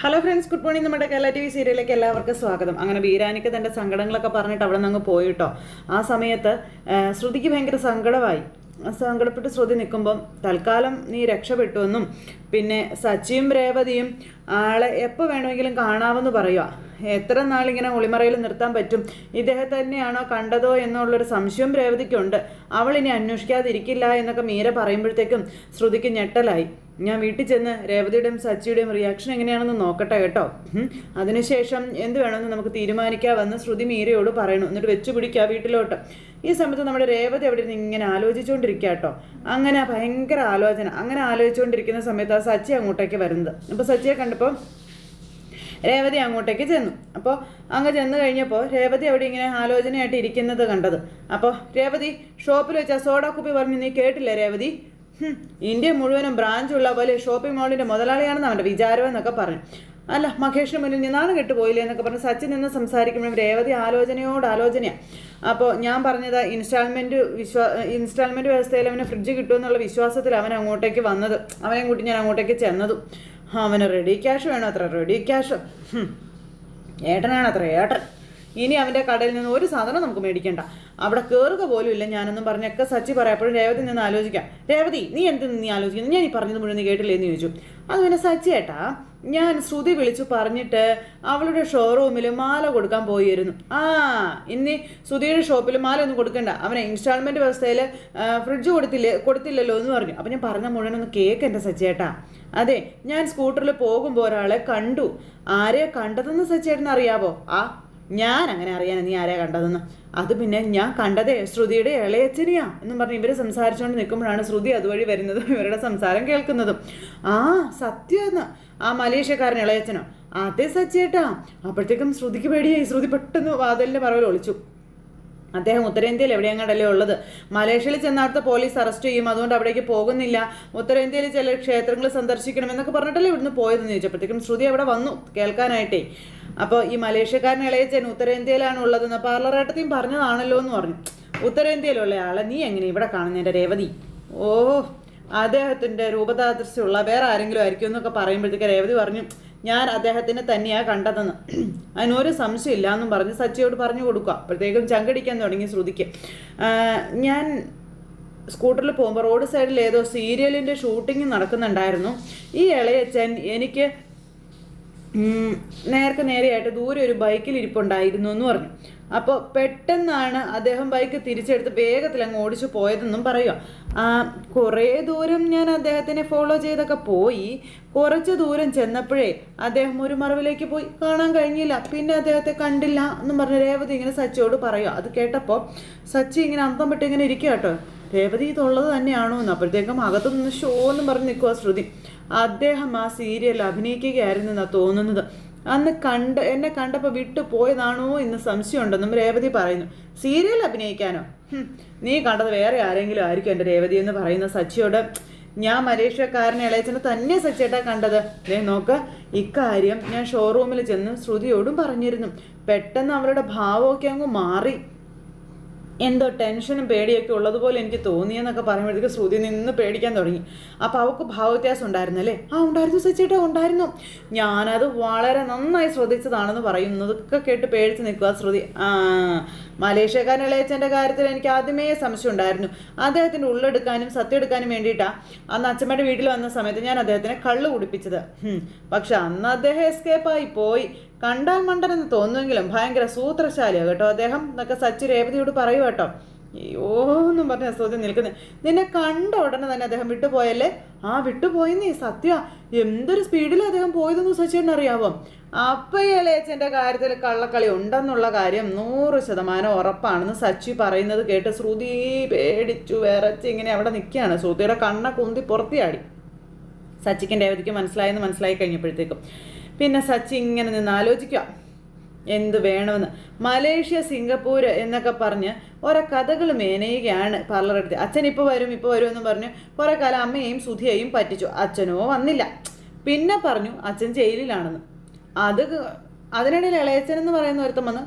Hello friends good morning നമ്മുടെ Kerala T V സീരിയലിലേക്ക് എല്ലാവർക്കും സ്വാഗതം. അങ്ങനെ ബീരാനിക്ക് തന്റെ സങ്കടങ്ങളൊക്കെ പറഞ്ഞിട്ട് അവിടെ നിന്ന് പോയിട്ടോ ആ സമയത്ത് ശ്രുതിക്ക് ഭയങ്കര സങ്കടമായി. സങ്കടപ്പെട്ട് ശ്രുതി നിൽക്കുമ്പം തൽക്കാലം നീ രക്ഷപ്പെട്ടുവെന്നും പിന്നെ സച്ചിയും രേവതിയും ആളെ എപ്പോൾ വേണമെങ്കിലും കാണാമെന്ന് പറയുക എത്ര നാളിങ്ങനെ ഒളിമറയിൽ നിർത്താൻ പറ്റും? ഇദ്ദേഹത്തെ തന്നെയാണോ കണ്ടതോ എന്നുള്ളൊരു സംശയം രേവതിക്കുണ്ട്. അവൾ ഇനി അന്വേഷിക്കാതിരിക്കില്ല എന്നൊക്കെ മീര പറയുമ്പോഴത്തേക്കും ശ്രുതിക്ക് ഞെട്ടലായി. ഞാൻ വീട്ടിൽ ചെന്ന് രേവതിയുടെയും സച്ചിയുടെയും റിയാക്ഷൻ എങ്ങനെയാണെന്ന് നോക്കട്ടെ കേട്ടോ. അതിനുശേഷം എന്ത് വേണമെന്ന് നമുക്ക് തീരുമാനിക്കാമെന്ന് ശ്രുതി മീരയോട് പറയണു. എന്നിട്ട് വെച്ചു പിടിക്കുക വീട്ടിലോട്ട്. ഈ സമയത്ത് നമ്മുടെ രേവതി അവിടെ നിന്ന് ഇങ്ങനെ ആലോചിച്ചുകൊണ്ടിരിക്കുക കേട്ടോ. അങ്ങനെ ഭയങ്കര ആലോചന. അങ്ങനെ ആലോചിച്ചുകൊണ്ടിരിക്കുന്ന സമയത്ത് ആ സച്ചി അങ്ങോട്ടേക്ക് വരുന്നത്. അപ്പോൾ സച്ചിയെ കണ്ടപ്പോൾ രേവതി അങ്ങോട്ടേക്ക് ചെന്നു. അപ്പോൾ അങ്ങ് ചെന്ന് കഴിഞ്ഞപ്പോൾ രേവതി അവിടെ ഇങ്ങനെ ആലോചനയായിട്ട് ഇരിക്കുന്നത് കണ്ടത്. അപ്പോൾ രേവതി ഷോപ്പിൽ വെച്ച സോഡ കുപ്പി പറഞ്ഞു നീ കേട്ടില്ല രേവതി? ഇന്ത്യ മുഴുവനും ബ്രാഞ്ചുള്ള പോലെ ഷോപ്പിംഗ് മാളിന്റെ മുതലാളിയാണെന്ന് അവന്റെ വിചാരം എന്നൊക്കെ പറഞ്ഞു. അല്ല മഹേഷിന് മുന്നിൽ നിന്നാണ് കെട്ടുപോയില്ലേ എന്നൊക്കെ പറഞ്ഞ് സച്ചിൻ നിന്ന് സംസാരിക്കുമ്പോഴും രേവതി ആലോചനയോട് ആലോചനയാണ് അപ്പോൾ ഞാൻ പറഞ്ഞത് ഇൻസ്റ്റാൾമെന്റ് വിശ്വാ ഇൻസ്റ്റാൾമെന്റ് വ്യവസ്ഥയിൽ അവന് ഫ്രിഡ്ജ് കിട്ടുമെന്നുള്ള വിശ്വാസത്തിൽ അവൻ അങ്ങോട്ടേക്ക് വന്നത്. അവനെ കൂട്ടി ഞാൻ അങ്ങോട്ടേക്ക് ചെന്നതും. അവന് റെഡി ക്യാഷ് വേണം അത്ര റെഡി ക്യാഷ് ഏട്ടനാണ് അത്ര ഏട്ടൻ. ഇനി അവന്റെ കടയിൽ നിന്ന് ഒരു സാധനം നമുക്ക് മേടിക്കണ്ട. അവിടെ കയറുക പോലും ഇല്ല ഞാനൊന്നും പറഞ്ഞൊക്കെ സച്ചി പറയപ്പോഴും രേവതി നിന്ന് ആലോചിക്കാം. രേവതി നീ എന്ത് നീ ആലോചിക്കുന്നു? ഞാൻ ഈ പറഞ്ഞത് മുഴുവൻ നീ കേട്ടില്ലേ എന്ന് ചോദിച്ചു. അത് പിന്നെ സച്ചി ഏട്ടാ ഞാൻ ശ്രുതി വിളിച്ചു പറഞ്ഞിട്ട് അവളുടെ ഷോറൂമിൽ മാല കൊടുക്കാൻ പോയിരുന്നു. ആ ഇനി ശ്രുതിയുടെ ഷോപ്പിൽ മാല ഒന്നും കൊടുക്കണ്ട. അവനെ ഇൻസ്റ്റാൾമെന്റ് വ്യവസ്ഥയിൽ ഫ്രിഡ്ജ് കൊടുത്തില്ലേ കൊടുത്തില്ലല്ലോ എന്ന് പറഞ്ഞു. അപ്പം ഞാൻ പറഞ്ഞ മുഴുവൻ ഒന്ന് കേക്ക് എന്റെ സച്ചേട്ടാ അതെ ഞാൻ സ്കൂട്ടറിൽ പോകുമ്പോൾ ഒരാളെ കണ്ടു. ആരെ കണ്ടതെന്ന് സച്ചേട്ടന് അറിയാവോ? ആ ഞാൻ അങ്ങനെ അറിയാൻ നീ ആരെയാ കണ്ടതെന്ന്. അത് പിന്നെ ഞാൻ കണ്ടതേ ശ്രുതിയുടെ ഇളയച്ചനെയാ എന്നും പറഞ്ഞ് ഇവർ സംസാരിച്ചുകൊണ്ട് നിൽക്കുമ്പോഴാണ് ശ്രുതി അതുവഴി വരുന്നതും ഇവരുടെ സംസാരം കേൾക്കുന്നതും. ആ സത്യമെന്ന് ആ മലേഷ്യക്കാരൻ ഇളയച്ചനോ അതെ സച്ചേട്ടാ അപ്പോഴത്തേക്കും ശ്രുതിക്ക് പേടിയായി. ശ്രുതി പെട്ടെന്ന് വാതിലിന്റെ പറവിൽ ഒളിച്ചു. അദ്ദേഹം ഉത്തരേന്ത്യയിൽ എവിടെയെങ്ങാണ്ടല്ലേ ഉള്ളത്? മലേഷ്യയിൽ ചെന്നാർത്ത പോലീസ് അറസ്റ്റ് ചെയ്യും. അതുകൊണ്ട് അവിടേക്ക് പോകുന്നില്ല. ഉത്തരേന്ത്യയിൽ ചില ക്ഷേത്രങ്ങൾ സന്ദർശിക്കണം എന്നൊക്കെ പറഞ്ഞിട്ടല്ലേ ഇവിടുന്ന് പോയതെന്ന് ചോദിച്ചപ്പോഴത്തേക്കും ശ്രുതി അവിടെ വന്നു കേൾക്കാനായിട്ടേ. അപ്പോൾ ഈ മലേഷ്യക്കാരൻ ഇളയച്ചൻ ഉത്തരേന്ത്യയിലാണ് ഉള്ളതെന്ന് പാർലറാട്ടത്തെയും പറഞ്ഞതാണല്ലോ എന്ന് പറഞ്ഞു. ഉത്തരേന്ത്യയിലുള്ള ആളെ നീ എങ്ങനെ ഇവിടെ കാണുന്നതിന്റെ രേവതി? ഓ അദ്ദേഹത്തിന്റെ രൂപതാദൃശ്യമുള്ള വേറെ ആരെങ്കിലും ആയിരിക്കും എന്നൊക്കെ പറയുമ്പോഴത്തേക്ക് രേവതി പറഞ്ഞു ഞാൻ അദ്ദേഹത്തിനെ തന്നെയാണ് കണ്ടതെന്ന്. അതിനൊരു സംശയമില്ല എന്നും പറഞ്ഞ് സച്ചിയോട് പറഞ്ഞു കൊടുക്കുക. അപ്പോഴത്തേക്കും ചങ്കടിക്കാൻ തുടങ്ങി ശ്രുതിക്ക്. ഞാൻ സ്കൂട്ടറിൽ പോകുമ്പോൾ റോഡ് സൈഡിൽ ഏതോ സീരിയലിന്റെ ഷൂട്ടിംഗ് നടക്കുന്നുണ്ടായിരുന്നു. ഈ ഇളയച്ചൻ എനിക്ക് നേരത്തെ നേരെയായിട്ട് ദൂരെ ഒരു ബൈക്കിൽ ഇരിപ്പുണ്ടായിരുന്നു എന്ന് പറഞ്ഞു. അപ്പോൾ പെട്ടെന്നാണ് അദ്ദേഹം ബൈക്ക് തിരിച്ചെടുത്ത് വേഗത്തിൽ അങ്ങ് ഓടിച്ചു പോയതെന്നും പറയുക കുറേ ദൂരം ഞാൻ അദ്ദേഹത്തിനെ ഫോളോ ചെയ്തൊക്കെ പോയി. കുറച്ച് ദൂരം ചെന്നപ്പോഴേ അദ്ദേഹം ഒരു മറവിലേക്ക് പോയി. കാണാൻ കഴിഞ്ഞില്ല. പിന്നെ അദ്ദേഹത്തെ കണ്ടില്ല എന്നും പറഞ്ഞ് രേവതി ഇങ്ങനെ സച്ചിയോട് പറയുക അത് കേട്ടപ്പോൾ സച്ചി ഇങ്ങനെ അന്തം വിട്ട് ഇങ്ങനെ ഇരിക്കുക കേട്ടോ. രേവതി ഇതുള്ളത് തന്നെയാണോ എന്ന്. അപ്പോഴത്തേക്കും അകത്തു നിന്ന് ഷോ എന്നും പറഞ്ഞ് നിൽക്കുക ശ്രുതി. അദ്ദേഹം ആ സീരിയൽ അഭിനയിക്കുകയായിരുന്നു എന്നാണ് തോന്നുന്നത്. അന്ന് കണ്ട് എന്നെ കണ്ടപ്പോൾ വിട്ടു പോയതാണോ എന്ന് സംശയമുണ്ടെന്നും രേവതി പറയുന്നു. സീരിയൽ അഭിനയിക്കാനോ? നീ കണ്ടത് വേറെ ആരെങ്കിലും ആയിരിക്കും എന്റെ രേവതി എന്ന് പറയുന്ന സച്ചിയോട്. ഞാൻ മലേഷ്യക്കാരനെ ഇളയച്ചനെ തന്നെ സച്ചേട്ടാ കണ്ടത്. ദേ നോക്ക് ഇക്കാര്യം ഞാൻ ഷോറൂമിൽ ചെന്ന് ശ്രുതിയോടും പറഞ്ഞിരുന്നു. പെട്ടെന്ന് അവളുടെ ഭാവമൊക്കെ അങ്ങ് മാറി. എന്തോ ടെൻഷനും പേടിയൊക്കെ ഉള്ളതുപോലെ എനിക്ക് തോന്നിയെന്നൊക്കെ പറയുമ്പോഴത്തേക്ക് ശ്രുതി നിന്ന് പേടിക്കാൻ തുടങ്ങി. അപ്പോൾ അവൾക്ക് ഭാവവ്യത്യാസം ഉണ്ടായിരുന്നല്ലേ ആ ഉണ്ടായിരുന്നു സച്ചേട്ടാ ഉണ്ടായിരുന്നു. ഞാനത് വളരെ നന്നായി ശ്രദ്ധിച്ചതാണെന്ന് പറയുന്നതൊക്കെ കേട്ട് പേടിച്ച് നിൽക്കുക ശ്രുതി. ആ മലേഷ്യക്കാരൻ ഇളയച്ചന്റെ കാര്യത്തിൽ എനിക്ക് ആദ്യമേ സംശയം ഉണ്ടായിരുന്നു. അദ്ദേഹത്തിന്റെ ഉള്ളെടുക്കാനും സത്യം എടുക്കാനും വേണ്ടിയിട്ടാണ് അന്ന് അച്ഛമ്മയുടെ വീട്ടിൽ വന്ന സമയത്ത് ഞാൻ അദ്ദേഹത്തിനെ കള്ളു കുടിപ്പിച്ചത്. പക്ഷെ അന്ന് അദ്ദേഹം എസ്കേപ്പായി പോയി. കണ്ടാൽ മണ്ടനെന്ന് തോന്നുമെങ്കിലും ഭയങ്കര സൂത്രശാലിയാണ് കേട്ടോ. അദ്ദേഹം എന്നൊക്കെ സച്ചു രേവതിയോട് പറയൂ കേട്ടോ. അയ്യോ എന്നും പറഞ്ഞ അസോജൻ നിൽക്കുന്നത് നിന്നെ കണ്ട ഉടനെ തന്നെ അദ്ദേഹം വിട്ടുപോയല്ലേ? ആ വിട്ടുപോയി നീ സത്യ. എന്തൊരു സ്പീഡിൽ അദ്ദേഹം പോയതെന്ന് സച്ചിന് അറിയാവോ? അപ്പയലേച്ചന്റെ കാര്യത്തിൽ കള്ളക്കളി ഉണ്ടെന്നുള്ള കാര്യം നൂറ് ശതമാനം ഉറപ്പാണെന്ന് സച്ചി പറയുന്നത് കേട്ട് ശ്രുതി പേടിച്ചു വിറച്ച് ഇങ്ങനെ അവിടെ നിൽക്കുകയാണ്. ശ്രുതിയുടെ കണ്ണ കുന്തി പുറത്തിയാടി. സച്ചിക്കും രേവതിക്കും മനസ്സിലായെന്ന് മനസ്സിലായി കഴിഞ്ഞപ്പോഴത്തേക്കും. പിന്നെ സച്ചി ഇങ്ങനെ നിന്ന് ആലോചിക്കുക. എന്ത് വേണമെന്ന്. മലേഷ്യ സിംഗപ്പൂർ എന്നൊക്കെ പറഞ്ഞ് ഓരോ കഥകൾ മേനയുകയാണ് പാർലറെടുത്ത് അച്ഛൻ ഇപ്പോൾ വരും ഇപ്പോൾ വരും എന്ന് പറഞ്ഞ് കുറേ കാലം അമ്മയെയും സുധിയെയും പറ്റിച്ചു. അച്ഛനോ വന്നില്ല. പിന്നെ പറഞ്ഞു അച്ഛൻ ജയിലിലാണെന്ന്. അത് അതിനിടയിൽ ഇളയച്ചൻ എന്ന് പറയുന്ന ഒരുത്തം വന്ന്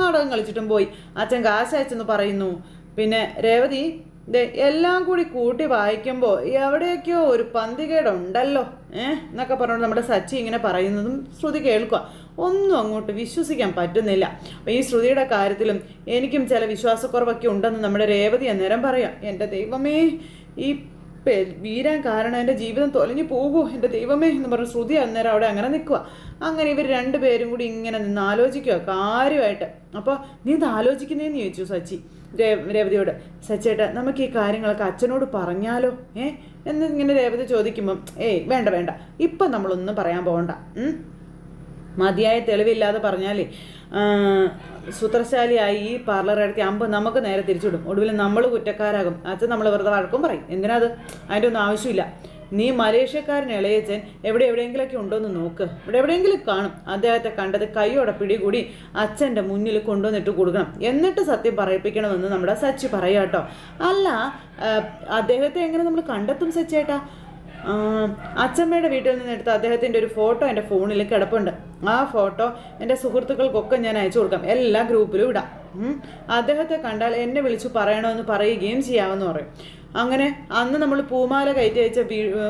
നാടകം കളിച്ചിട്ടും പോയി. അച്ഛൻ കാശ് അയച്ചെന്ന് പറയുന്നു. പിന്നെ രേവതി ദേ എല്ലാം കൂടി കൂട്ടി വായിക്കുമ്പോൾ എവിടെയൊക്കെയോ ഒരു പന്തികേടുണ്ടല്ലോ. ഏഹ് എന്നൊക്കെ പറഞ്ഞുകൊണ്ട് നമ്മുടെ സച്ചി ഇങ്ങനെ പറയുന്നതും ശ്രുതി കേൾക്കുക ഒന്നും അങ്ങോട്ട് വിശ്വസിക്കാൻ പറ്റുന്നില്ല. ഈ ശ്രുതിയുടെ കാര്യത്തിലും എനിക്കും ചില വിശ്വാസക്കുറവൊക്കെ ഉണ്ടെന്ന് നമ്മുടെ രേവതി അന്നേരം പറയാം. എന്റെ ദൈവമേ ഈ വീരാൻ കാരണം എന്റെ ജീവിതം തൊലഞ്ഞു പോകുമോ എന്റെ ദൈവമേ എന്ന് പറഞ്ഞ് ശ്രുതി അന്നേരം അവിടെ അങ്ങനെ നിൽക്കുക അങ്ങനെ ഇവർ രണ്ടുപേരും കൂടി ഇങ്ങനെ നിന്ന് ആലോചിക്കുക കാര്യമായിട്ട്. അപ്പോൾ നീ ഇത് ആലോചിക്കുന്നതെന്ന് ചോദിച്ചു സച്ചി രേവതിയോട്. സച്ചേട്ടാ നമുക്ക് ഈ കാര്യങ്ങളൊക്കെ അച്ഛനോട് പറഞ്ഞാലോ? ഏ? എന്ന് ഇങ്ങനെ രേവതി ചോദിക്കുമ്പം ഏയ് വേണ്ട വേണ്ട. ഇപ്പം നമ്മളൊന്നും പറയാൻ പോകണ്ട? മതിയായ തെളിവില്ലാതെ പറഞ്ഞാലേ സൂത്രശാലിയായി ഈ പാർലർ നടത്തി അമ്പ് നമുക്ക് നേരെ തിരിച്ചുവിടും. ഒടുവിൽ നമ്മൾ കുറ്റക്കാരാകും. അച്ഛൻ നമ്മൾ വെറുതെ വഴക്കും പറയും. എന്തിനാ അത് അതിന്റെ ഒന്നും ആവശ്യമില്ല. നീ മലേഷ്യക്കാരൻ ഇളയച്ചൻ എവിടെ എവിടെയെങ്കിലൊക്കെ ഉണ്ടോയെന്ന് നോക്ക്. ഇവിടെ എവിടെയെങ്കിലും കാണും. അദ്ദേഹത്തെ കണ്ടത് കൈയോടെ പിടികൂടി അച്ഛന്റെ മുന്നിൽ കൊണ്ടുവന്നിട്ട് കൊടുക്കണം. എന്നിട്ട് സത്യം പറയിപ്പിക്കണമെന്ന് നമ്മുടെ സച്ചി പറയാട്ടോ. അല്ല അദ്ദേഹത്തെ എങ്ങനെ നമ്മൾ കണ്ടെത്തും സച്ചേട്ടാ ആ, അച്ചമ്മയുടെ വീട്ടിൽ നിന്ന് എടുത്ത അദ്ദേഹത്തിന്റെ ഒരു ഫോട്ടോ എന്റെ ഫോണിൽ കിടപ്പുണ്ട്. ആ ഫോട്ടോ എന്റെ സുഹൃത്തുക്കൾക്കൊക്കെ ഞാൻ അയച്ചു കൊടുക്കാം. എല്ലാ ഗ്രൂപ്പിലും ഇടാം. അദ്ദേഹത്തെ കണ്ടാൽ എന്നെ വിളിച്ചു പറയണമെന്ന് പറയുകയും ചെയ്യാമെന്ന് പറയും. അങ്ങനെ അന്ന് നമ്മൾ പൂമാല കയറ്റി അയച്ച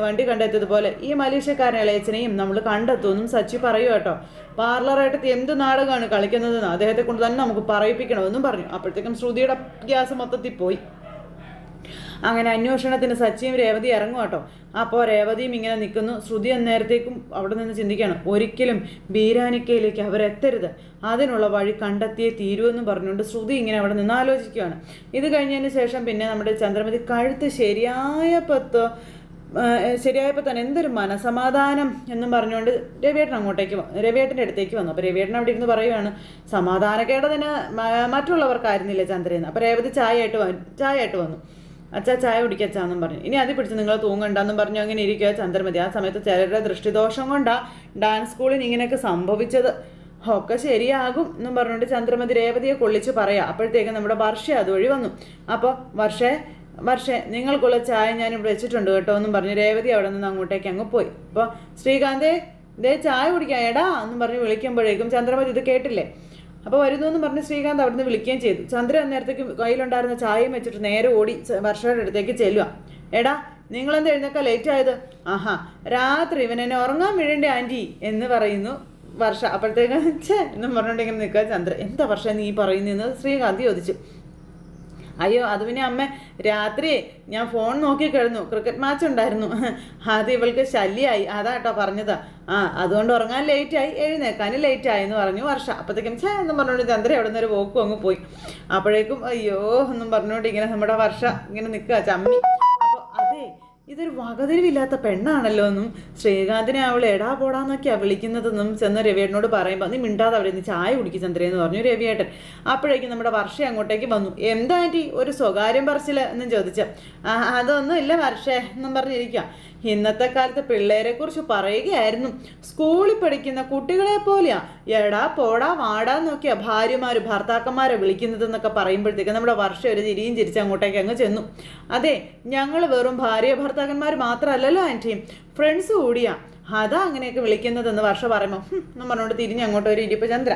വണ്ടി കണ്ടെത്തിയതുപോലെ ഈ മലേഷ്യക്കാരൻ ഇളയച്ചനെയും നമ്മൾ കണ്ടെത്തുമെന്നും സച്ചി പറയൂ കേട്ടോ. പാർലറായിട്ട് എന്ത് നാടകമാണ് കളിക്കുന്നതെന്ന് അദ്ദേഹത്തെ കൊണ്ട് തന്നെ നമുക്ക് പറയിപ്പിക്കണമെന്നും പറഞ്ഞു. അപ്പോഴത്തേക്കും ശ്രുതിയുടെ ഗ്യാസ് മൊത്തത്തിൽ പോയി. അങ്ങനെ അന്വേഷണത്തിന് സച്ചിയും രേവതി ഇറങ്ങും കേട്ടോ. അപ്പോൾ രേവതിയും ഇങ്ങനെ നിൽക്കുന്നു ശ്രുതി അന്നേരത്തേക്കും അവിടെ നിന്ന് ചിന്തിക്കുകയാണ് ഒരിക്കലും ബീരാനിക്കയിലേക്ക് അവരെത്തരുത്. അതിനുള്ള വഴി കണ്ടെത്തിയേ തീരുമെന്ന് പറഞ്ഞുകൊണ്ട് ശ്രുതി ഇങ്ങനെ അവിടെ നിന്ന് ആലോചിക്കുകയാണ്. ഇത് കഴിഞ്ഞതിന് ശേഷം പിന്നെ നമ്മുടെ ചന്ദ്രമതി കഴുത്ത് ശരിയായപ്പത്തോ ശരിയായപ്പോൾ തന്നെ എന്തൊരു മനസമാധാനം എന്നും പറഞ്ഞുകൊണ്ട് രവിയേട്ടൻ അങ്ങോട്ടേക്ക് രവിയേട്ടന്റെ അടുത്തേക്ക് വന്നു. അപ്പോൾ രവിയേട്ടൻ അവിടെ ഇരുന്ന് പറയുവാണ് സമാധാനക്കേടതിന് മറ്റുള്ളവർക്കായിരുന്നില്ല ചന്ദ്രയെന്ന് അപ്പോൾ രേവതി ചായ ആയിട്ട് വ- ചായ ആയിട്ട് വന്നു. അച്ഛാ ചായ കുടിക്കച്ചാന്നും പറഞ്ഞു. ഇനി അത് പിടിച്ച് നിങ്ങൾ തൂങ്ങണ്ടെന്നും പറഞ്ഞു. അങ്ങനെ ഇരിക്കുക ചന്ദ്രമതി. ആ സമയത്ത് ചിലരുടെ ദൃഷ്ടിദോഷം കൊണ്ടാ ഡാൻസ് സ്കൂളിൽ ഇങ്ങനെയൊക്കെ സംഭവിച്ചത്. ഒക്കെ ശരിയാകും എന്നും പറഞ്ഞുകൊണ്ട് ചന്ദ്രമതി രേവതിയെ കൊള്ളിച്ച് പറയാം. അപ്പോഴത്തേക്കും നമ്മുടെ വർഷ അതുവഴി വന്നു. അപ്പോൾ വർഷേ വർഷേ നിങ്ങൾക്കുള്ള ചായ ഞാൻ ഇവിടെ വെച്ചിട്ടുണ്ട് കേട്ടോ എന്നും പറഞ്ഞ് രേവതി അവിടെ നിന്ന് അങ്ങോട്ടേക്ക് അങ്ങ് പോയി. അപ്പോൾ ശ്രീകാന്തേ ദേ ചായ കുടിക്കാം എടാ എന്നും പറഞ്ഞ് വിളിക്കുമ്പോഴേക്കും ചന്ദ്രമതി ഇത് കേട്ടില്ലേ? അപ്പോൾ വരുന്നു എന്ന് പറഞ്ഞ് ശ്രീകാന്ത് അവിടുന്ന് വിളിക്കുകയും ചെയ്തു. ചന്ദ്ര നേരത്തേക്ക് കയ്യിലുണ്ടായിരുന്ന ചായയും വെച്ചിട്ട് നേരെ ഓടി ച- വർഷയുടെ അടുത്തേക്ക് ചെല്ലുക. എടാ നിങ്ങളെന്ത് എഴുന്നേക്കാ ലേറ്റ് ആയത്? ആഹാ രാത്രി ഇവൻ എന്നെ ഉറങ്ങാൻ വീഴണ്ടേ ആന്റി എന്ന് പറയുന്നു വർഷ. അപ്പോഴത്തേക്ക് ഛേ എന്നും പറഞ്ഞുകൊണ്ട് ഇങ്ങനെ നിൽക്കുക ചന്ദ്ര എന്താ വർഷ നീ പറയുന്നതെന്ന് ശ്രീകാന്ത് ചോദിച്ചു. അയ്യോ അത് പിന്നെ അമ്മ രാത്രി ഞാൻ ഫോൺ നോക്കി കിടന്നു. ക്രിക്കറ്റ് മാച്ച് ഉണ്ടായിരുന്നു. അത് ഇവൾക്ക് ശല്യമായി കേട്ടോ പറഞ്ഞത്. ആ അതുകൊണ്ട് ഉറങ്ങാൻ ലേറ്റായി എഴുന്നേക്കാനും ലേറ്റായി എന്ന് പറഞ്ഞു വർഷ. അപ്പോഴത്തേക്കും ചേ എന്നും പറഞ്ഞുകൊണ്ട് ചന്ദ്ര അവിടെ നിന്ന് ഒരു പോക്കും അങ്ങ് പോയി. അപ്പോഴേക്കും അയ്യോ എന്നും പറഞ്ഞുകൊണ്ട് ഇങ്ങനെ നമ്മുടെ വർഷ ഇങ്ങനെ നിൽക്കുക ചമ്മി. അതെ ഇതൊരു വകതിരിവില്ലാത്ത പെണ്ണാണല്ലോ എന്നും ശ്രീകാന്തിനെ അവൾ എടാ പോടാന്നൊക്കെയാണ് വിളിക്കുന്നതെന്നും ചെന്ന് രവിയേട്ടനോട് പറയുമ്പോൾ നീ മിണ്ടാതെ അവിടെ നിന്ന് ചായ കുടിക്കും ചന്ദ്രയെന്ന് പറഞ്ഞു രവിയേട്ടൻ. അപ്പോഴേക്കും നമ്മുടെ വർഷ അങ്ങോട്ടേക്ക് വന്നു. എന്താ ഒരു സ്വകാര്യം പറച്ചില്ല എന്നും ചോദിച്ചു. അതൊന്നും ഇല്ല വർഷേ എന്നും പറഞ്ഞിരിക്കുക ഇന്നത്തെ കാലത്ത് പിള്ളേരെ കുറിച്ച് പറയുകയായിരുന്നു. സ്കൂളിൽ പഠിക്കുന്ന കുട്ടികളെ പോലെയാ. എടാ പോടാ വാടാ നോക്കിയാ ഭാര്യമാര് ഭർത്താക്കന്മാരെ വിളിക്കുന്നതെന്നൊക്കെ പറയുമ്പോഴത്തേക്ക് നമ്മുടെ വർഷം ഒരു ചിരിയും ചിരിച്ച് അങ്ങോട്ടേക്ക് അങ്ങ് ചെന്നു. അതെ ഞങ്ങൾ വെറും ഭാര്യ ഭർത്താക്കന്മാർ മാത്രമല്ലല്ലോ ആന്റിയും ഫ്രണ്ട്സ് കൂടിയാ. അതാ അങ്ങനെയൊക്കെ വിളിക്കുന്നതെന്ന് വർഷം പറയുമ്പോൾ എന്ന് പറഞ്ഞുകൊണ്ട് തിരിഞ്ഞ് അങ്ങോട്ട് ഒരു ഇരിപ്പ് ചന്ദ്ര.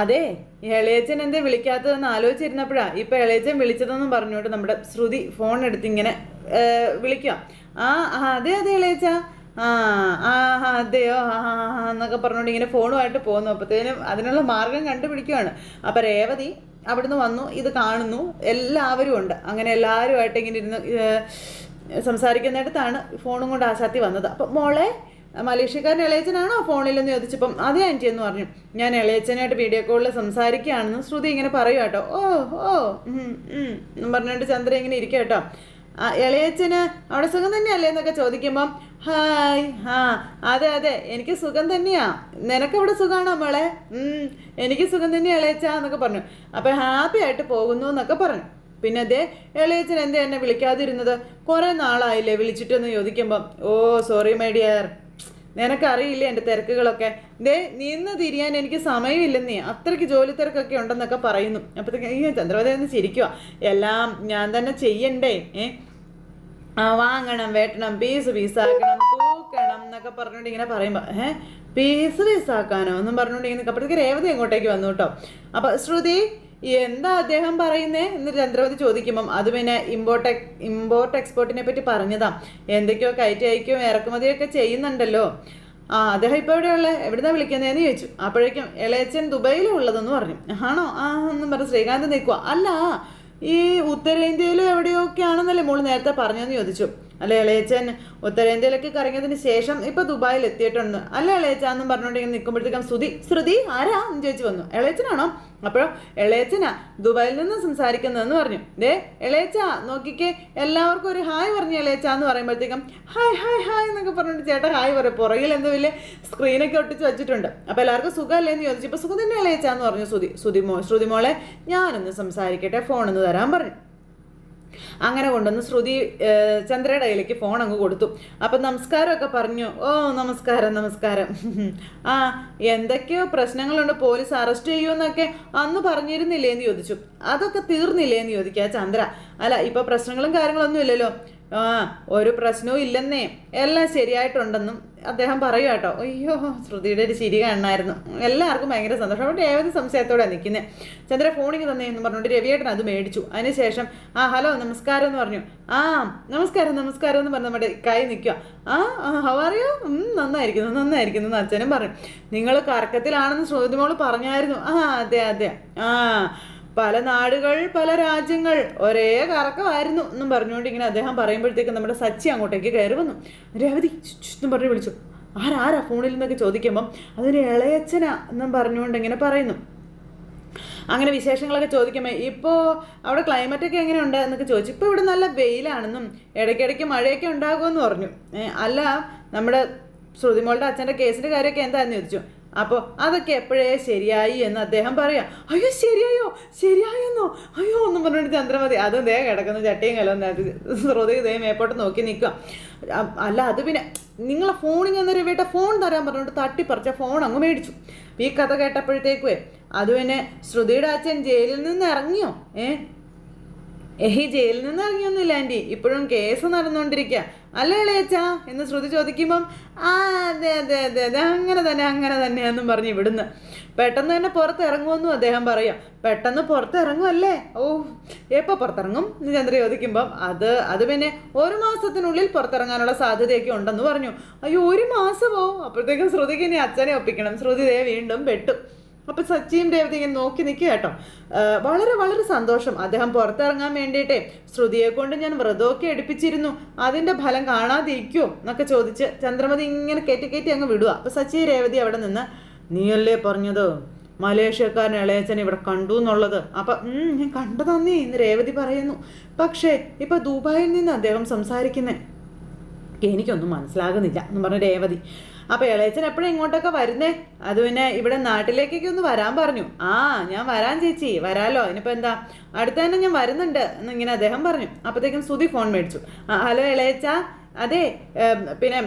അതെ ഇളയച്ചൻ എന്തേ വിളിക്കാത്തതെന്ന് ആലോചിച്ചിരുന്നപ്പോഴാ. ഇപ്പൊ ഇളയച്ചൻ വിളിച്ചതെന്നും പറഞ്ഞുകൊണ്ട് നമ്മുടെ ശ്രുതി ഫോൺ എടുത്ത് ഇങ്ങനെ വിളിക്കുക ആ അതെ അതെ ഇളയച്ച. ആ ആ അതെയോ ആ ഹാ ഹാ എന്നൊക്കെ പറഞ്ഞുകൊണ്ട് ഇങ്ങനെ ഫോണുമായിട്ട് പോകുന്നു. അപ്പത്തേനും അതിനുള്ള മാർഗം കണ്ടുപിടിക്കുകയാണ് അപ്പോൾ രേവതി അവിടുന്ന് വന്നു ഇത് കാണുന്നു എല്ലാവരും ഉണ്ട്. അങ്ങനെ എല്ലാവരുമായിട്ട് ഇങ്ങനെ ഇരുന്ന് സംസാരിക്കുന്നിടത്താണ് ഫോണും കൊണ്ട് ആശാത്തി വന്നത്. അപ്പം മോളെ മലേഷ്യക്കാരൻ ഇളയച്ചനാണോ ഫോണിലെന്ന് ചോദിച്ചപ്പം അതേ ആന്റി എന്ന് പറഞ്ഞു. ഞാൻ ഇളയച്ചനായിട്ട് വീഡിയോ കോളിൽ സംസാരിക്കുകയാണെന്ന് ശ്രുതി ഇങ്ങനെ പറയുക കേട്ടോ ഓ ഓ എന്നും പറഞ്ഞുകൊണ്ട് ചന്ദ്ര ഇങ്ങനെ ഇരിക്കുക കേട്ടോ ഇളയച്ചന് അവിടെ സുഖം തന്നെയല്ലേ എന്നൊക്കെ ചോദിക്കുമ്പം ഹായ് ആ അതെ അതെ എനിക്ക് സുഖം തന്നെയാ. നിനക്ക് അവിടെ സുഖമാണോ മോളെ? എനിക്ക് സുഖം തന്നെയാ ഇളയച്ച എന്നൊക്കെ പറഞ്ഞു. അപ്പം ഹാപ്പി ആയിട്ട് പോകുന്നു എന്നൊക്കെ പറഞ്ഞു. പിന്നെ അതെ ഇളയച്ചൻ എന്താ എന്നെ വിളിക്കാതിരുന്നത്? കുറേ നാളായില്ലേ വിളിച്ചിട്ടെന്ന് ചോദിക്കുമ്പം ഓ സോറി മൈ ഡിയർ നിനക്കറിയില്ലേ എന്റെ തിരക്കുകളൊക്കെ? ദേ നിന്ന് തിരിയാൻ എനിക്ക് സമയമില്ലെന്നേ. അത്രയ്ക്ക് ജോലി തിരക്കൊക്കെ ഉണ്ടെന്നൊക്കെ പറയുന്നു. അപ്പോഴത്തേക്ക് ഈ ചന്ദ്രവതി ഒന്ന് ചിരിക്കുക എല്ലാം ഞാൻ തന്നെ ചെയ്യണ്ടേ ഏ? വാങ്ങണം വെട്ടണം പീസ് പീസാക്കണം തൂക്കണം എന്നൊക്കെ പറഞ്ഞുകൊണ്ട് ഇങ്ങനെ പറയുമ്പോൾ ഏ? പീസ് പീസാക്കാനോ എന്നും പറഞ്ഞുകൊണ്ട് ഇങ്ങനെ അപ്പോഴത്തേക്ക് രേവതി അങ്ങോട്ടേക്ക് വന്നു കേട്ടോ. അപ്പോൾ ശ്രുതി എന്താ അദ്ദേഹം പറയുന്നേ? എന്ന് ചന്ദ്രവതി ചോദിക്കുമ്പം അത് പിന്നെ ഇമ്പോർട്ട് ഇമ്പോർട്ട് എക്സ്പോർട്ടിനെ പറ്റി പറഞ്ഞതാ. എന്തൊക്കെയോ കയറ്റി അയക്കുകയും ഇറക്കുമതിയൊക്കെ ചെയ്യുന്നുണ്ടല്ലോ. ആ അദ്ദേഹം ഇപ്പോൾ എവിടെയുള്ള എവിടുന്നാ വിളിക്കുന്നതെന്ന് ചോദിച്ചു. അപ്പോഴേക്കും ഇളയച്ചൻ ദുബൈയിലും ഉള്ളതെന്ന് പറഞ്ഞു. ആണോ? ആ എന്നും പറഞ്ഞു ശ്രീകാന്ത് നിൽക്കുക അല്ല ഈ ഉത്തരേന്ത്യയിലും എവിടെയൊക്കെയാണെന്നല്ലേ മോൾ നേരത്തെ പറഞ്ഞതെന്ന് ചോദിച്ചു. അല്ല ഇളയച്ചൻ? ഉത്തരേന്ത്യയിലൊക്കെ കറങ്ങിയതിന് ശേഷം ഇപ്പൊ ദുബായിൽ എത്തിയിട്ടുണ്ട്. അല്ല ഇളയച്ച എന്നും പറഞ്ഞുകൊണ്ട് ഇങ്ങനെ നിൽക്കുമ്പോഴത്തേക്കും ശ്രുതി ശ്രുതി ആരാ എന്ന് ചോദിച്ചു വന്നു. ഇളയച്ചനാണോ? അപ്പോഴോ ഇളയച്ചനാ ദുബായിൽ നിന്ന് സംസാരിക്കുന്നതെന്ന് പറഞ്ഞു. ദേ ഇളയച്ച നോക്കിക്കേ എല്ലാവർക്കും ഒരു ഹായ് പറഞ്ഞു ഇളയച്ച എന്ന് പറയുമ്പോഴത്തേക്കും ഹായ് ഹായ് ഹായ് എന്നൊക്കെ പറഞ്ഞിട്ട് ചേട്ടാ ഹായ് പറയും. പുറകിൽ എന്തോ വലിയ സ്ക്രീനൊക്കെ ഒട്ടിച്ച് വെച്ചിട്ടുണ്ട്. അപ്പോൾ എല്ലാവർക്കും സുഖമല്ലേ എന്ന് ചോദിച്ചു. ഇപ്പോൾ സുഖം തന്നെ ഇളയച്ച എന്ന് പറഞ്ഞു ശ്രുതി. ശ്രുതി മോ ശ്രുതി മോളെ ഞാനൊന്ന് സംസാരിക്കട്ടെ ഫോണൊന്ന് തരാൻ പറഞ്ഞു. അങ്ങനെ കൊണ്ടുവന്ന് ശ്രുതി ചന്ദ്രയുടെ കയ്യിലേക്ക് ഫോൺ അങ്ങ് കൊടുത്തു. അപ്പം നമസ്കാരമൊക്കെ പറഞ്ഞു. ഓ നമസ്കാരം നമസ്കാരം. ആ എന്തൊക്കെയോ പ്രശ്നങ്ങളുണ്ട്. പോലീസ് അറസ്റ്റ് ചെയ്യുമെന്നൊക്കെ അന്ന് പറഞ്ഞിരുന്നില്ലേ എന്ന് ചോദിച്ചു. അതൊക്കെ തീർന്നില്ലേ എന്ന് ചോദിക്കുക ചന്ദ്ര. അല്ല ഇപ്പൊ പ്രശ്നങ്ങളും കാര്യങ്ങളൊന്നും ഇല്ലല്ലോ. ഒരു പ്രശ്നവും ഇല്ലെന്നേ. എല്ലാം ശരിയായിട്ടുണ്ടെന്നും അദ്ദേഹം പറയും കേട്ടോ. അയ്യോ ശ്രുതിയുടെ ഒരു ചിരി കാണണമായിരുന്നു. എല്ലാവർക്കും ഭയങ്കര സന്തോഷം. അവിടെ ഏത് സംശയത്തോടെ നിൽക്കുന്നത് ചന്ദ്ര ഫോണിങ് തന്നെ എന്ന് പറഞ്ഞുകൊണ്ട് രവിയേട്ടൻ അത് മേടിച്ചു. അതിനുശേഷം ആ ഹലോ നമസ്കാരം എന്ന് പറഞ്ഞു. ആ നമസ്കാരം നമസ്കാരം എന്ന് പറഞ്ഞ് നമ്മുടെ കൈ നിൽക്കുക. ആ ഹവാറിയോ നന്നായിരിക്കുന്നു നന്നായിരിക്കുന്നു എന്ന് അച്ഛനും പറഞ്ഞു. നിങ്ങൾ കറക്കത്തിലാണെന്ന് ശ്രുതിമോൾ പറഞ്ഞായിരുന്നു. ആ അതെ അതെ. ആ പല നാടുകൾ പല രാജ്യങ്ങൾ ഒരേ കറക്കമായിരുന്നു എന്നും പറഞ്ഞുകൊണ്ട് ഇങ്ങനെ അദ്ദേഹം പറയുമ്പോഴത്തേക്ക് നമ്മുടെ സച്ചി അങ്ങോട്ടേക്ക് കയറി വന്നു. രവതി എന്നും പറഞ്ഞ് വിളിച്ചു. ആരാരാ ഫോണിൽ നിന്നൊക്കെ ചോദിക്കുമ്പം അതൊരു ഇളയച്ചനാ എന്നും പറഞ്ഞുകൊണ്ട് ഇങ്ങനെ പറയുന്നു. അങ്ങനെ വിശേഷങ്ങളൊക്കെ ചോദിക്കുമ്പോൾ ഇപ്പോൾ അവിടെ ക്ലൈമറ്റ് ഒക്കെ എങ്ങനെയുണ്ട് എന്നൊക്കെ ചോദിച്ചു. ഇപ്പോൾ ഇവിടെ നല്ല വെയിലാണെന്നും ഇടയ്ക്കിടയ്ക്ക് മഴയൊക്കെ ഉണ്ടാകുമെന്ന് പറഞ്ഞു. അല്ല നമ്മുടെ ശ്രുതിമോളുടെ അച്ഛന്റെ കേസിന്റെ കാര്യമൊക്കെ എന്താണെന്ന് ചോദിച്ചു. അപ്പോൾ അതൊക്കെ എപ്പോഴേ ശരിയായി എന്ന് അദ്ദേഹം പറയാം അയ്യോ ശരിയായോ ശരിയായെന്നോ? അയ്യോ ഒന്നും പറഞ്ഞിട്ട് ചന്ദ്രമതി അതും ദേ കിടക്കുന്ന ചട്ടിയും കലം ശ്രുതി ദേ മേപ്പോട്ട് നോക്കി നിൽക്കുക. അല്ല അത് പിന്നെ നിങ്ങളെ ഫോണിൽ നിന്ന് രവിയുടെ ഫോൺ തരാൻ പറഞ്ഞിട്ട് തട്ടിപ്പറിച്ച ഫോൺ അങ്ങ് മേടിച്ചു. ഈ കഥ കേട്ടപ്പോഴത്തേക്കുവേ അത് പിന്നെ ശ്രുതിയുടെ അച്ഛൻ ജയിലിൽ നിന്ന് ഇറങ്ങിയോ? ഏ? ഏഹി ജയിലിൽ നിന്ന് ഇറങ്ങിയൊന്നുമില്ല ആന്റി. ഇപ്പോഴും കേസ് നടന്നുകൊണ്ടിരിക്കുക അല്ലേ ഇളയച്ചാ? എന്ന് ശ്രുതി ചോദിക്കുമ്പം ആ അതെ അതെ അതെ അതെ അങ്ങനെ തന്നെ അങ്ങനെ തന്നെ പറഞ്ഞ് ഇവിടുന്ന്. പെട്ടെന്ന് തന്നെ പുറത്ത് ഇറങ്ങുമെന്നും അദ്ദേഹം പറയാം. പെട്ടെന്ന് പുറത്ത് ഇറങ്ങുമല്ലേ ഓ എപ്പോൾ പുറത്തിറങ്ങും എന്ന് ചന്ദ്ര ചോദിക്കുമ്പം അത് അത് പിന്നെ ഒരു മാസത്തിനുള്ളിൽ പുറത്തിറങ്ങാനുള്ള സാധ്യതയൊക്കെ ഉണ്ടെന്ന് പറഞ്ഞു. അയ്യോ ഒരു മാസമോ? അപ്പോഴത്തേക്കും ശ്രുതിക്ക് ഇനി അച്ഛനെ ഒപ്പിക്കണം. ശ്രുതി ദേ വീണ്ടും പെട്ടു. അപ്പൊ സച്ചിയും രേവതി ഇങ്ങനെ നോക്കി നിൽക്കുക കേട്ടോ. വളരെ വളരെ സന്തോഷം. അദ്ദേഹം പുറത്തിറങ്ങാൻ വേണ്ടിയിട്ടേ ശ്രുതിയെ കൊണ്ട് ഞാൻ വ്രതമൊക്കെ എടുപ്പിച്ചിരുന്നു. അതിന്റെ ഫലം കാണാതിരിക്കുമോ എന്നൊക്കെ ചോദിച്ച് ചന്ദ്രമതി ഇങ്ങനെ കയറ്റി കയറ്റി അങ്ങ് വിടുക. അപ്പൊ സച്ചി രേവതി അവിടെ നിന്ന് നീയല്ലേ പറഞ്ഞത്? മലേഷ്യക്കാരൻ ഇളയച്ചൻ ഇവിടെ കണ്ടു എന്നുള്ളത്. അപ്പൊ ഞാൻ കണ്ടതന്നേ എന്ന് രേവതി പറയുന്നു. പക്ഷേ ഇപ്പൊ ദുബായിൽ നിന്ന് അദ്ദേഹം സംസാരിക്കുന്നേ എനിക്കൊന്നും മനസ്സിലാകുന്നില്ല എന്ന് പറഞ്ഞ രേവതി. അപ്പോൾ ഇളയച്ചൻ എപ്പോഴും ഇങ്ങോട്ടൊക്കെ വരുന്നേ? അത് പിന്നെ ഇവിടെ നാട്ടിലേക്കൊക്കെ ഒന്ന് വരാൻ പറഞ്ഞു. ആ ഞാൻ വരാൻ ചേച്ചി. വരാലോ. ഇനിയിപ്പോ എന്താ? അടുത്ത തന്നെ ഞാൻ വരുന്നുണ്ട് എന്ന് ഇങ്ങനെ അദ്ദേഹം പറഞ്ഞു. അപ്പോഴത്തേക്കും സുധി ഫോൺ മേടിച്ചു. ഹലോ ഇളയച്ച. അതെ പിന്നെ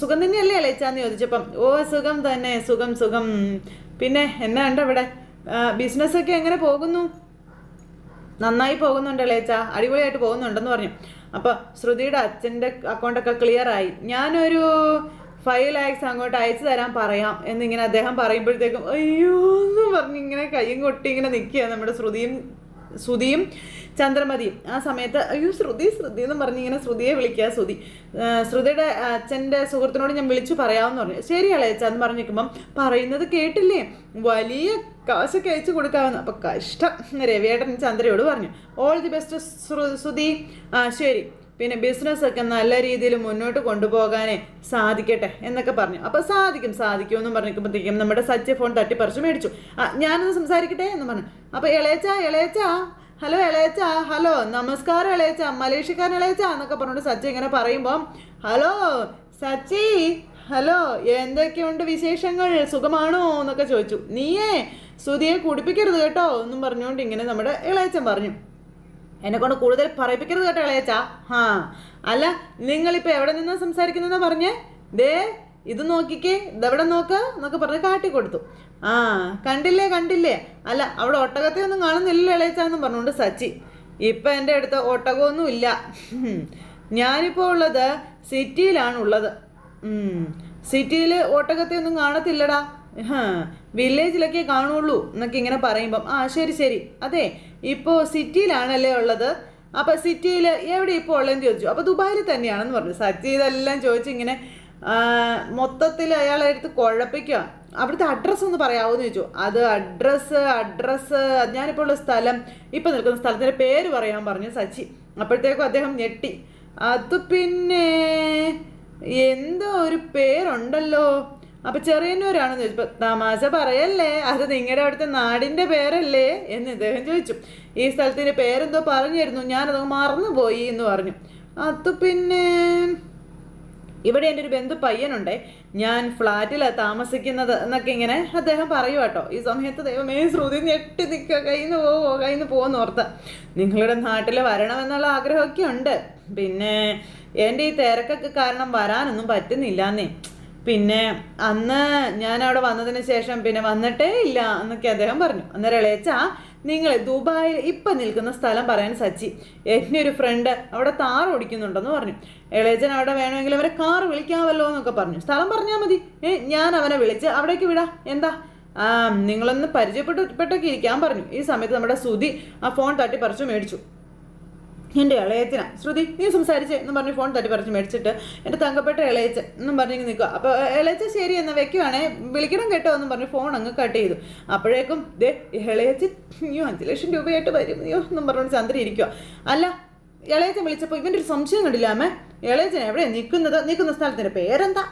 സുഖം തന്നെയല്ലേ ഇളയച്ചാന്ന് ചോദിച്ചപ്പം. ഓ സുഖം തന്നെ. സുഖം സുഖം. പിന്നെ എന്നാ ഉണ്ട് ഇവിടെ ബിസിനസ്സൊക്കെ എങ്ങനെ പോകുന്നു? നന്നായി പോകുന്നുണ്ട് ഇളയച്ച. അടിപൊളിയായിട്ട് പോകുന്നുണ്ടെന്ന് പറഞ്ഞു. അപ്പോൾ ശ്രുതിയുടെ അച്ഛന്റെ അക്കൗണ്ടൊക്കെ ആയി ഞാനൊരു ഫൈവ് ലാക്സ് അങ്ങോട്ട് അയച്ചു തരാൻ പറയാം എന്നിങ്ങനെ അദ്ദേഹം പറയുമ്പോഴത്തേക്കും അയ്യോ എന്ന് പറഞ്ഞ് ഇങ്ങനെ കയ്യും കൊട്ടി ഇങ്ങനെ നിൽക്കുക നമ്മുടെ ശ്രുതിയും ശ്രുതിയും ചന്ദ്രമതിയും. ആ സമയത്ത് അയ്യോ ശ്രുതി ശ്രുതി എന്ന് പറഞ്ഞ് ഇങ്ങനെ ശ്രുതിയെ വിളിക്കുക ശ്രുതി. ശ്രുതിയുടെ അച്ഛന്റെ സുഹൃത്തിനോട് ഞാൻ വിളിച്ചു പറയാമെന്ന് പറഞ്ഞു. ശരിയാളെ എന്ന് പറഞ്ഞു നിൽക്കുമ്പം പറയുന്നത് കേട്ടില്ലേ? വലിയ കാശൊക്കെ അയച്ചു കൊടുക്കാമെന്ന്. അപ്പം കഷ്ടം. രവിയേട്ടൻ ചന്ദ്രയോട് പറഞ്ഞു ഓൾ ദി ബെസ്റ്റ് ശ്രുതി. ആ ശരി. പിന്നെ ബിസിനസ് ഒക്കെ നല്ല രീതിയിൽ മുന്നോട്ട് കൊണ്ടുപോകാനേ സാധിക്കട്ടെ എന്നൊക്കെ പറഞ്ഞു. അപ്പോൾ സാധിക്കും സാധിക്കും എന്ന് പറഞ്ഞപ്പോഴത്തേക്കും നമ്മുടെ സച്ച ഫോൺ തട്ടിപ്പറിച്ച് മേടിച്ചു. ആ ഞാനൊന്ന് സംസാരിക്കട്ടെ എന്ന് പറഞ്ഞു. അപ്പോൾ ഇളയച്ച ഇളയച്ച ഹലോ ഇളയച്ച ഹലോ നമസ്കാരം ഇളയച്ച മലേഷ്യക്കാരൻ ഇളയച്ച എന്നൊക്കെ പറഞ്ഞുകൊണ്ട് സച്ച ഇങ്ങനെ പറയുമ്പോൾ ഹലോ സച്ചി ഹലോ എന്തൊക്കെയുണ്ട് വിശേഷങ്ങൾ? സുഖമാണോ എന്നൊക്കെ ചോദിച്ചു. നീയേ സുതിയെ കുടിപ്പിക്കരുത് കേട്ടോ എന്നും പറഞ്ഞുകൊണ്ട് ഇങ്ങനെ നമ്മുടെ ഇളയച്ചൻ പറഞ്ഞു. എന്നെ കൊണ്ട് കൂടുതൽ പറയിപ്പിക്കരുത് കേട്ടോ ഇളയച്ചാ. ഹാ. അല്ല നിങ്ങളിപ്പോൾ എവിടെ നിന്നാ സംസാരിക്കുന്നതെന്നാ പറഞ്ഞേ? ദേ ഇത് നോക്കിക്കേ ഇതെവിടെ നോക്ക് എന്നൊക്കെ പറഞ്ഞ് കാട്ടി കൊടുത്തു. ആ കണ്ടില്ലേ കണ്ടില്ലേ? അല്ല അവിടെ ഒട്ടകത്തെ ഒന്നും കാണുന്നില്ല ഇളയച്ചാന്നും പറഞ്ഞുകൊണ്ട് സച്ചി. ഇപ്പം എന്റെ അടുത്ത് ഒട്ടകമൊന്നും ഇല്ല. ഞാനിപ്പോൾ ഉള്ളത് സിറ്റിയിലാണ് ഉള്ളത് സിറ്റിയിൽ ഒട്ടകത്തെ ഒന്നും കാണത്തില്ലടാ. വില്ലേജിലൊക്കെ കാണുള്ളൂ എന്നൊക്കെ ഇങ്ങനെ പറയുമ്പം ആ ശരി ശരി. അതെ ഇപ്പോൾ സിറ്റിയിലാണല്ലേ ഉള്ളത്? അപ്പോൾ സിറ്റിയിൽ എവിടെ ഇപ്പോൾ ഉള്ളതെന്ന് ചോദിച്ചു. അപ്പോൾ ദുബായിൽ തന്നെയാണെന്ന് പറഞ്ഞു. സച്ചി ഇതെല്ലാം ചോദിച്ചു ഇങ്ങനെ മൊത്തത്തിൽ അയാളെ എടുത്ത് കുഴപ്പിക്കുക അവിടുത്തെ അഡ്രസ്സ് ഒന്ന് പറയാമോ എന്ന് ചോദിച്ചു. അത് അഡ്രസ്സ് അഡ്രസ്സ് ഞാനിപ്പോൾ ഉള്ള സ്ഥലം ഇപ്പം നിൽക്കുന്ന സ്ഥലത്തിന്റെ പേര് പറയാൻ പറഞ്ഞു സച്ചി. അപ്പോഴത്തേക്കും അദ്ദേഹം ഞെട്ടി. അത് പിന്നെ എന്തോ ഒരു പേരുണ്ടല്ലോ. അപ്പൊ ചെറിയന്നൂരാണെന്ന് ചോദിച്ചു. തമാശ പറയല്ലേ? അത് നിങ്ങളുടെ അവിടുത്തെ നാടിന്റെ പേരല്ലേ? എന്ന് ഇദ്ദേഹം ചോദിച്ചു. ഈ സ്ഥലത്തിന്റെ പേരെന്തോ പറഞ്ഞിരുന്നു. ഞാനത് മറന്നുപോയി എന്ന് പറഞ്ഞു. അത് പിന്നെ ഇവിടെ എന്റെ ഒരു ബന്ധു പയ്യനുണ്ടേ. ഞാൻ ഫ്ലാറ്റിലാണ് താമസിക്കുന്നത് എന്നൊക്കെ ഇങ്ങനെ അദ്ദേഹം പറയൂ കേട്ടോ ഈ സമയത്ത് ദൈവമേ ശ്രുതി ഞെട്ടി നിൽക്കുക. കയ്യിൽ നിന്ന് പോവോ കയ്യിൽ നിന്ന് പോകുന്ന ഓർത്ത. നിങ്ങളുടെ നാട്ടിൽ വരണമെന്നുള്ള ആഗ്രഹമൊക്കെ ഉണ്ട്. പിന്നെ എന്റെ ഈ തിരക്കൊക്കെ കാരണം വരാനൊന്നും പറ്റുന്നില്ലാന്നേ. പിന്നെ അന്ന് ഞാൻ അവിടെ വന്നതിന് ശേഷം പിന്നെ വന്നിട്ടേ ഇല്ല എന്നൊക്കെ അദ്ദേഹം പറഞ്ഞു. അന്നേരം ഇളയച്ച നിങ്ങൾ ദുബായിൽ ഇപ്പം നിൽക്കുന്ന സ്ഥലം പറയാൻ സച്ചി. എന്റെ ഒരു ഫ്രണ്ട് അവിടെ താർ ഓടിക്കുന്നുണ്ടെന്ന് പറഞ്ഞു. ഇളയച്ചൻ അവിടെ വേണമെങ്കിൽ അവരെ കാർ വിളിക്കാമല്ലോ എന്നൊക്കെ പറഞ്ഞു. സ്ഥലം പറഞ്ഞാൽ മതി. ഏ ഞാൻ അവനെ വിളിച്ച് അവിടേക്ക് വിടാം. എന്താ? ആ നിങ്ങളൊന്ന് പരിചയപ്പെട്ടൊക്കെ ഇരിക്കാൻ പറഞ്ഞു. ഈ സമയത്ത് നമ്മുടെ സുധി ആ ഫോൺ തട്ടി പറിച്ചു മേടിച്ചു. എന്റെ ഇളയച്ചനാ. ശ്രുതി നീ സംസാരിച്ച് എന്നും പറഞ്ഞ് ഫോൺ തട്ടി പറിച്ച് മേടിച്ചിട്ട് എന്റെ തങ്കപ്പെട്ട ഇളയച്ചൻ എന്നും പറഞ്ഞ് നിൽക്കുക അപ്പോൾ ഇളയച്ച ശരി എന്നാൽ വെക്കുവാണേ വിളിക്കണം കേട്ടോ എന്നും പറഞ്ഞ് ഫോൺ അങ്ങ് കട്ട് ചെയ്തു. അപ്പോഴേക്കും ദേ ഇളയച്ചൻ അയ്യോ അഞ്ച് ലക്ഷം രൂപയായിട്ട് വരും അയ്യോ എന്നും പറഞ്ഞുകൊണ്ട് ചന്ദ്രി ഇരിക്കുക അല്ല ഇളയച്ചൻ വിളിച്ചപ്പോൾ ഇവന്റെ ഒരു സംശയം കണ്ടില്ലാമേ ഇളയച്ചൻ എവിടെയാണ് നിൽക്കുന്നത്? നിൽക്കുന്ന സ്ഥലത്തിന്റെ പേരെന്താ?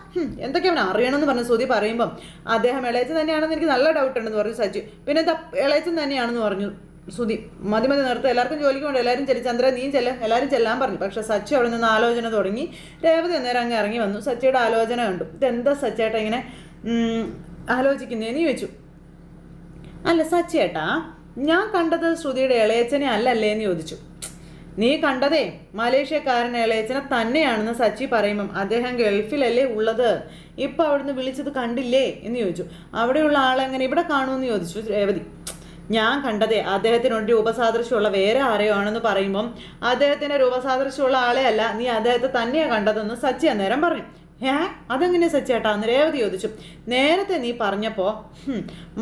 എന്തൊക്കെ അവൻ അറിയണമെന്ന് പറഞ്ഞ് ശ്രുതി പറയുമ്പം അദ്ദേഹം ഇളയച്ചൻ തന്നെയാണെന്ന് എനിക്ക് നല്ല ഡൗട്ട് ഉണ്ടെന്ന് പറഞ്ഞു സജി പിന്നെ എന്താ ഇളയച്ചൻ തന്നെയാണെന്ന് പറഞ്ഞു. സുധി മതി മതി നിർത്തുക എല്ലാവർക്കും ജോലിക്ക് വേണ്ട. എല്ലാവരും ചെല്ലി. ചന്ദ്ര നീ ചെല്ല. എല്ലാവരും ചെല്ലാൻ പറഞ്ഞു. പക്ഷെ സച്ചി അവിടെ നിന്ന് ആലോചന തുടങ്ങി. രേവതി അന്നേരം അങ്ങ് ഇറങ്ങി വന്നു. സച്ചിയുടെ ആലോചന കണ്ടു. ഇതെന്താ സച്ചേട്ടാ ഇങ്ങനെ ആലോചിക്കുന്നേ നീ ചോദിച്ചു. അല്ല സച്ചേട്ടാ ഞാൻ കണ്ടത് ശ്രുതിയുടെ ഇളയച്ചനെ അല്ലല്ലേ എന്ന് ചോദിച്ചു. നീ കണ്ടതേ മലേഷ്യക്കാരൻ ഇളയച്ചനെ തന്നെയാണെന്ന് സച്ചി പറയുമ്പം അദ്ദേഹം ഗൾഫിലല്ലേ ഉള്ളത്? ഇപ്പം അവിടുന്ന് വിളിച്ചത് കണ്ടില്ലേ എന്ന് ചോദിച്ചു. അവിടെയുള്ള ആളെങ്ങനെ ഇവിടെ കാണുമെന്ന് ചോദിച്ചു രേവതി. ഞാൻ കണ്ടതേ അദ്ദേഹത്തിനൊരു രൂപസാദൃശ്യമുള്ള വേറെ ആരെയോ ആണെന്ന് പറയുമ്പം അദ്ദേഹത്തിന്റെ രൂപസാദൃശ്യമുള്ള ആളെ അല്ല നീ അദ്ദേഹത്തെ തന്നെയാണ് കണ്ടതെന്ന് സച്ചി അന്നേരം പറഞ്ഞു ഏ അതെങ്ങനെ സച്ചേട്ടാ എന്ന് രേവതി ചോദിച്ചു. നേരത്തെ നീ പറഞ്ഞപ്പോൾ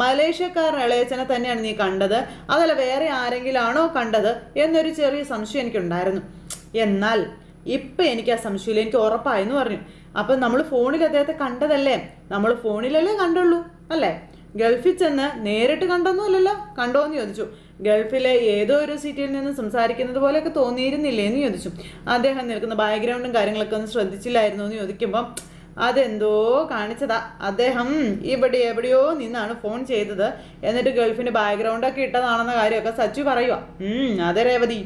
മലേഷ്യക്കാരൻ ഇളയച്ചനെ തന്നെയാണ് നീ കണ്ടത് അതല്ല വേറെ ആരെങ്കിലും ആണോ കണ്ടത് എന്നൊരു ചെറിയ സംശയം എനിക്കുണ്ടായിരുന്നു. എന്നാൽ ഇപ്പം എനിക്ക് ആ സംശയമില്ല എനിക്ക് ഉറപ്പായെന്ന് പറഞ്ഞു. അപ്പം നമ്മൾ ഫോണിൽ അദ്ദേഹത്തെ കണ്ടതല്ലേ? നമ്മൾ ഫോണിലല്ലേ കണ്ടുള്ളൂ അല്ലേ? ഗൾഫിൽ ചെന്ന് നേരിട്ട് കണ്ടൊന്നുമല്ലല്ലോ? കണ്ടോ എന്ന് ചോദിച്ചു. ഗൾഫിലെ ഏതോ ഒരു സിറ്റിയിൽ നിന്ന് സംസാരിക്കുന്നത് പോലെയൊക്കെ തോന്നിയിരുന്നില്ലേ എന്ന് ചോദിച്ചു. അദ്ദേഹം നിൽക്കുന്ന ബാക്ക്ഗ്രൗണ്ടും കാര്യങ്ങളൊക്കെ ഒന്ന് ശ്രദ്ധിച്ചില്ലായിരുന്നു എന്ന് ചോദിക്കുമ്പം അതെന്തോ കാണിച്ചതാ. അദ്ദേഹം ഇവിടെ എവിടെയോ നിന്നാണ് ഫോൺ ചെയ്തത്. എന്നിട്ട് ഗൾഫിന് ബാക്ക്ഗ്രൗണ്ടൊക്കെ ഇട്ടതാണെന്ന കാര്യമൊക്കെ സച്ചു പറയുക അതെ രേവതി.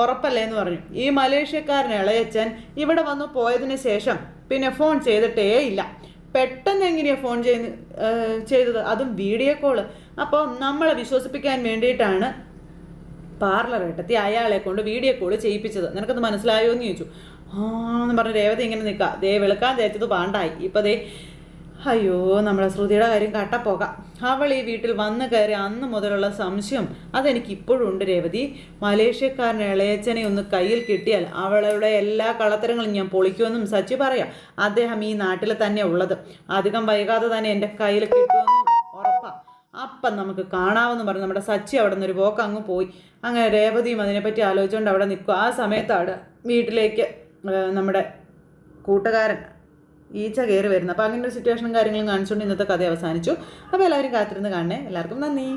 ഉറപ്പല്ലേ എന്ന് പറഞ്ഞു. ഈ മലേഷ്യക്കാരൻ ഇളയച്ചൻ ഇവിടെ വന്നു പോയതിന് ശേഷം പിന്നെ ഫോൺ ചെയ്തിട്ടേ ഇല്ല. പെട്ടെന്ന് എങ്ങനെയാണ് ഫോൺ ചെയ്യുന്ന ചെയ്തത്? അതും വീഡിയോ കോൾ അപ്പോൾ നമ്മളെ വിശ്വസിപ്പിക്കാൻ വേണ്ടിയിട്ടാണ് പാർലർ ഏട്ടത്തി അയാളെ കൊണ്ട് വീഡിയോ കോൾ ചെയ്യിപ്പിച്ചത്. നിനക്കത് മനസ്സിലായോ എന്ന് ചോദിച്ചു. ആ എന്ന് പറഞ്ഞ് രേവതി ഇങ്ങനെ നിൽക്കുക ദേ വെളുക്കാൻ തേച്ചത് പാണ്ടായി. ഇപ്പം ദേ അയ്യോ നമ്മുടെ ശ്രുതിയുടെ കാര്യം കട്ടപ്പോക അവൾ ഈ വീട്ടിൽ വന്ന് കയറി അന്ന് മുതലുള്ള സംശയം അതെനിക്ക് ഇപ്പോഴും ഉണ്ട് രേവതി. മലേഷ്യക്കാരൻ ഇളയച്ചനെ ഒന്ന് കയ്യിൽ കിട്ടിയാൽ അവളുടെ എല്ലാ കളത്തരങ്ങളും ഞാൻ പൊളിക്കുമെന്നും സച്ചി പറയാം. അദ്ദേഹം ഈ നാട്ടിൽ തന്നെ ഉള്ളത്. അധികം വൈകാതെ തന്നെ എന്റെ കയ്യിൽ കിട്ടുമെന്നും ഉറപ്പാണ് അപ്പം നമുക്ക് കാണാമെന്ന് പറഞ്ഞ് നമ്മുടെ സച്ചി അവിടെ നിന്ന് ഒരു പോക്ക് അങ്ങ് പോയി. അങ്ങനെ രേവതിയും അതിനെപ്പറ്റി ആലോചിച്ചുകൊണ്ട് അവിടെ നിൽക്കും. ആ സമയത്താണ് വീട്ടിലേക്ക് നമ്മുടെ കൂട്ടുകാരൻ ഈച്ച കയറി വരുന്നത് അപ്പോൾ അങ്ങനെ ഒരു സിറ്റുവേഷനും കാര്യങ്ങളും കാണിച്ചുകൊണ്ട് ഇന്നത്തെ കഥ അവസാനിച്ചു. അപ്പോൾ എല്ലാവരും കാത്തിരുന്ന് കാണണേ. എല്ലാവർക്കും നന്ദി.